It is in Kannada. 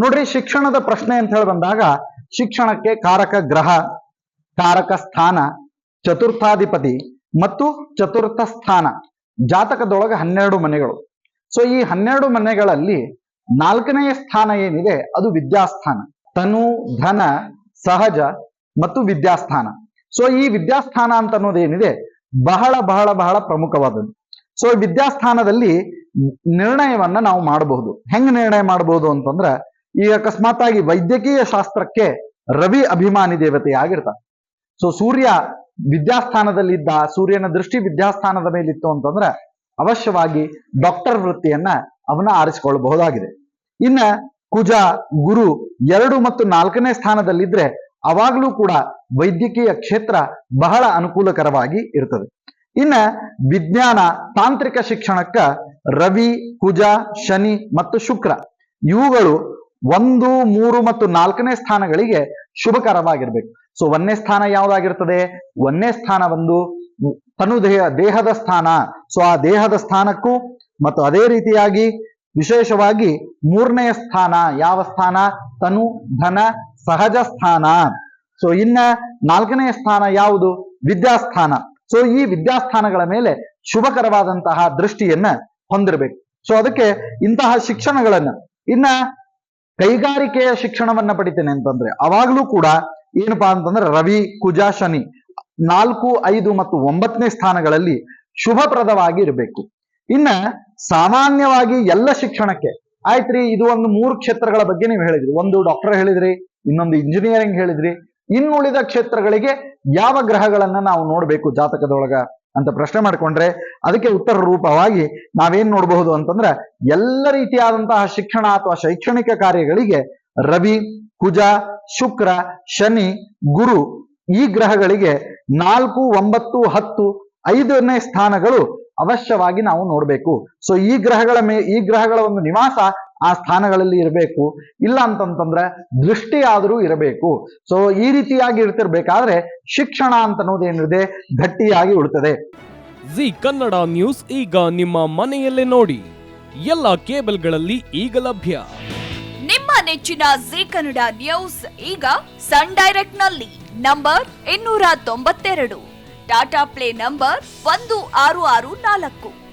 ನೋಡ್ರಿ ಶಿಕ್ಷಣದ ಪ್ರಶ್ನೆ ಅಂತ ಹೇಳಿ ಬಂದಾಗ ಶಿಕ್ಷಣಕ್ಕೆ ಕಾರಕ ಗ್ರಹ, ಕಾರಕ ಸ್ಥಾನ, ಚತುರ್ಥಾಧಿಪತಿ ಮತ್ತು ಚತುರ್ಥ ಸ್ಥಾನ, ಜಾತಕದೊಳಗೆ ಹನ್ನೆರಡು ಮನೆಗಳು. ಸೊ ಈ ಹನ್ನೆರಡು ಮನೆಗಳಲ್ಲಿ ನಾಲ್ಕನೆಯ ಸ್ಥಾನ ಏನಿದೆ? ಅದು ವಿದ್ಯಾಸ್ಥಾನ. ತನು, ಧನ, ಸಹಜ ಮತ್ತು ವಿದ್ಯಾಸ್ಥಾನ. ಸೊ ಈ ವಿದ್ಯಾಸ್ಥಾನ ಅಂತ ಅನ್ನೋದೇನಿದೆ ಬಹಳ ಬಹಳ ಬಹಳ ಪ್ರಮುಖವಾದದ್ದು. ಸೊ ವಿದ್ಯಾಸ್ಥಾನದಲ್ಲಿ ನಿರ್ಣಯವನ್ನ ನಾವು ಮಾಡಬಹುದು. ಹೆಂಗ್ ನಿರ್ಣಯ ಮಾಡಬಹುದು ಅಂತಂದ್ರ ಈ ಅಕಸ್ಮಾತ್ ಆಗಿ ವೈದ್ಯಕೀಯ ಶಾಸ್ತ್ರಕ್ಕೆ ರವಿ ಅಭಿಮಾನಿ ದೇವತೆ ಆಗಿರ್ತಾನೆ ಸೊ ಸೂರ್ಯ ವಿದ್ಯಾಸ್ಥಾನದಲ್ಲಿದ್ದ, ಸೂರ್ಯನ ದೃಷ್ಟಿ ವಿದ್ಯಾಸ್ಥಾನದ ಮೇಲಿತ್ತು ಅಂತಂದ್ರೆ ಅವಶ್ಯವಾಗಿ ಡಾಕ್ಟರ್ ವೃತ್ತಿಯನ್ನ ಅವನ ಆರಿಸಿಕೊಳ್ಳಬಹುದಾಗಿದೆ. ಇನ್ನ ಕುಜ, ಗುರು ಎರಡು ಮತ್ತು ನಾಲ್ಕನೇ ಸ್ಥಾನದಲ್ಲಿದ್ರೆ ಅವಾಗ್ಲೂ ಕೂಡ ವೈದ್ಯಕೀಯ ಕ್ಷೇತ್ರ ಬಹಳ ಅನುಕೂಲಕರವಾಗಿ ಇರ್ತದೆ. ಇನ್ನ ವಿಜ್ಞಾನ, ತಾಂತ್ರಿಕ ಶಿಕ್ಷಣಕ್ಕ ರವಿ, ಕುಜ, ಶನಿ ಮತ್ತು ಶುಕ್ರ ಇವುಗಳು ಒಂದು, ಮೂರು ಮತ್ತು ನಾಲ್ಕನೇ ಸ್ಥಾನಗಳಿಗೆ ಶುಭಕರವಾಗಿರ್ಬೇಕು. ಸೊ ಒಂದನೇ ಸ್ಥಾನ ಯಾವ್ದಾಗಿರ್ತದೆ? ಒಂದನೇ ಸ್ಥಾನ ಒಂದು ತನು ದೇಹ ದೇಹದ ಸ್ಥಾನ. ಸೊ ಆ ದೇಹದ ಸ್ಥಾನಕ್ಕೂ ಮತ್ತು ಅದೇ ರೀತಿಯಾಗಿ ವಿಶೇಷವಾಗಿ ಮೂರನೆಯ ಸ್ಥಾನ ಯಾವ ಸ್ಥಾನ? ತನು, ಧನ, ಸಹಜ ಸ್ಥಾನ. ಸೊ ಇನ್ನ ನಾಲ್ಕನೆಯ ಸ್ಥಾನ ಯಾವುದು? ವಿದ್ಯಾಸ್ಥಾನ. ಸೊ ಈ ವಿದ್ಯಾಸ್ಥಾನಗಳ ಮೇಲೆ ಶುಭಕರವಾದಂತಹ ದೃಷ್ಟಿಯನ್ನ ಹೊಂದಿರಬೇಕು. ಸೊ ಅದಕ್ಕೆ ಇಂತಹ ಶಿಕ್ಷಣಗಳನ್ನ. ಇನ್ನ ಕೈಗಾರಿಕೆಯ ಶಿಕ್ಷಣವನ್ನ ಪಡಿತೇನೆ ಅಂತಂದ್ರೆ ಅವಾಗ್ಲೂ ಕೂಡ ಏನಪ್ಪಾ ಅಂತಂದ್ರೆ ರವಿ, ಕುಜ, ಶನಿ ನಾಲ್ಕು, ಐದು ಮತ್ತು ಒಂಬತ್ತನೇ ಸ್ಥಾನಗಳಲ್ಲಿ ಶುಭಪ್ರದವಾಗಿ ಇರಬೇಕು. ಇನ್ನ ಸಾಮಾನ್ಯವಾಗಿ ಎಲ್ಲ ಶಿಕ್ಷಣಕ್ಕೆ, ಆಯ್ತ್ರಿ ಇದು ಒಂದು ಮೂರು ಕ್ಷೇತ್ರಗಳ ಬಗ್ಗೆ ನೀವು ಹೇಳಿದ್ರಿ. ಒಂದು ಡಾಕ್ಟರ್ ಹೇಳಿದ್ರಿ, ಇನ್ನೊಂದು ಇಂಜಿನಿಯರಿಂಗ್ ಹೇಳಿದ್ರಿ. ಇನ್ನುಳಿದ ಕ್ಷೇತ್ರಗಳಿಗೆ ಯಾವ ಗ್ರಹಗಳನ್ನ ನಾವು ನೋಡ್ಬೇಕು ಜಾತಕದೊಳಗ? ಅಂತ ಪ್ರಶ್ನೆ ಮಾಡ್ಕೊಂಡ್ರೆ ಅದಕ್ಕೆ ಉತ್ತರ ರೂಪವಾಗಿ ನಾವೇನ್ ನೋಡಬಹುದು ಅಂತಂದ್ರೆ ಎಲ್ಲ ರೀತಿಯಾದಂತಹ ಶಿಕ್ಷಣ ಅಥವಾ ಶೈಕ್ಷಣಿಕ ಕಾರ್ಯಗಳಿಗೆ ರವಿ, ಕುಜ, ಶುಕ್ರ, ಶನಿ, ಗುರು ಈ ಗ್ರಹಗಳಿಗೆ ನಾಲ್ಕು, ಒಂಬತ್ತು, ಹತ್ತು, ಐದನೇ ಸ್ಥಾನಗಳು ಅವಶ್ಯವಾಗಿ ನಾವು ನೋಡಬೇಕು. ಸೊ ಈ ಗ್ರಹಗಳ ಮೇ ಈ ಗ್ರಹಗಳ ಒಂದು ನಿವಾಸ ಆ ಸ್ಥಾನಗಳಲ್ಲಿ ಇರಬೇಕು. ಇಲ್ಲ ಅಂತಂತಂದ್ರೆ ದೃಷ್ಟಿಯಾದರೂ ಇರಬೇಕು. ಸೊ ಈ ರೀತಿಯಾಗಿ ಇರ್ತಿರ್ಬೇಕಾದ್ರೆ ಶಿಕ್ಷಣ ಅಂತ ಅನ್ನೋದೇನಿದೆ ಗಟ್ಟಿಯಾಗಿ ಉಳಿತದೆ. ಜಿ ಕನ್ನಡ ನ್ಯೂಸ್ ಈಗ ನಿಮ್ಮ ಮನೆಯಲ್ಲೇ ನೋಡಿ. ಎಲ್ಲ ಕೇಬಲ್ಗಳಲ್ಲಿ ಈಗ ಲಭ್ಯ. ನಿಮ್ಮ ನೆಚ್ಚಿನ ಜಿ ಕನ್ನಡ ನ್ಯೂಸ್ ಈಗ ಸನ್ ಡೈರೆಕ್ಟ್ನಲ್ಲಿ ನಂಬರ್ ಇನ್ನೂರ ತೊಂಬತ್ತೆರಡು. ಟಾಟಾ ಪ್ಲೇ ನಂಬರ್ ಒಂದು ಆರು ಆರು ನಾಲ್ಕು.